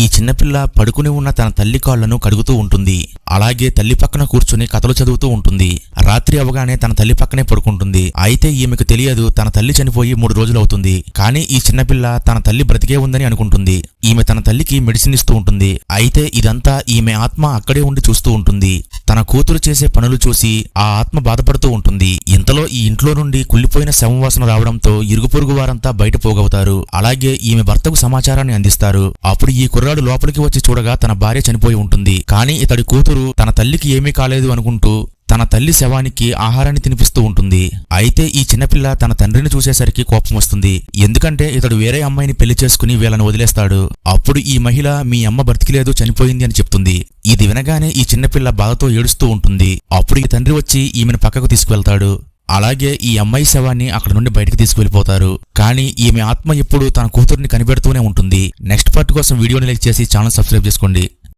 ఈ చిన్నపిల్ల పడుకుని ఉన్న తన తల్లి కాళ్ళను కడుగుతూ ఉంటుంది. అలాగే తల్లి పక్కన కూర్చుని కథలు చదువుతూ ఉంటుంది. రాత్రి అవగానే తన తల్లి పక్కనే పడుకుంటుంది. అయితే ఈమెకు తెలియదు తన తల్లి చనిపోయి మూడు రోజులు అవుతుంది కానీ ఈ చిన్నపిల్ల తన తల్లి బ్రతికే ఉందని అనుకుంటుంది. ఈమె తన తల్లికి మెడిసిన్ ఇస్తూ ఉంటుంది. అయితే ఇదంతా ఈమె ఆత్మ అక్కడే ఉండి చూస్తూ ఉంటుంది. తన కూతురు చేసే పనులు చూసి ఆ ఆత్మ బాధపడుతూ ఉంటుంది. అంతలో ఈ ఇంట్లో నుండి కుళ్ళిపోయిన శవం వాసన రావడంతో ఇరుగు పొరుగు వారంతా బయట పోగవుతారు. అలాగే ఈమె భర్తకు సమాచారాన్ని అందిస్తారు. అప్పుడు ఈ కుర్రాడు లోపలికి వచ్చి చూడగా తన భార్య చనిపోయి ఉంటుంది. కానీ ఇతడి కూతురు తన తల్లికి ఏమీ కాలేదు అనుకుంటూ తన తల్లి శవానికి ఆహారాన్ని తినిపిస్తూ ఉంటుంది. అయితే ఈ చిన్నపిల్ల తన తండ్రిని చూసేసరికి కోపం వస్తుంది. ఎందుకంటే ఇతడు వేరే అమ్మాయిని పెళ్ళి చేసుకుని వీళ్ళని వదిలేస్తాడు. అప్పుడు ఈ మహిళ మీ అమ్మ బ్రతికిలేదు చనిపోయింది అని చెప్తుంది. ఇది వినగానే ఈ చిన్నపిల్ల బాధతో ఏడుస్తూ ఉంటుంది. అప్పుడు ఈ తండ్రి వచ్చి ఈమెను పక్కకు తీసుకువెళ్తాడు. అలాగే ఈ అమ్మాయి శవాన్ని అక్కడ నుండి బయటకు తీసుకువెళ్ళిపోతారు. కానీ ఈమె ఆత్మ ఎప్పుడు తన కూతుర్ని కనిపెడుతూనే ఉంటుంది. నెక్స్ట్ పార్ట్ కోసం వీడియోని లైక్ చేసి ఛానల్ సబ్స్క్రైబ్ చేసుకోండి.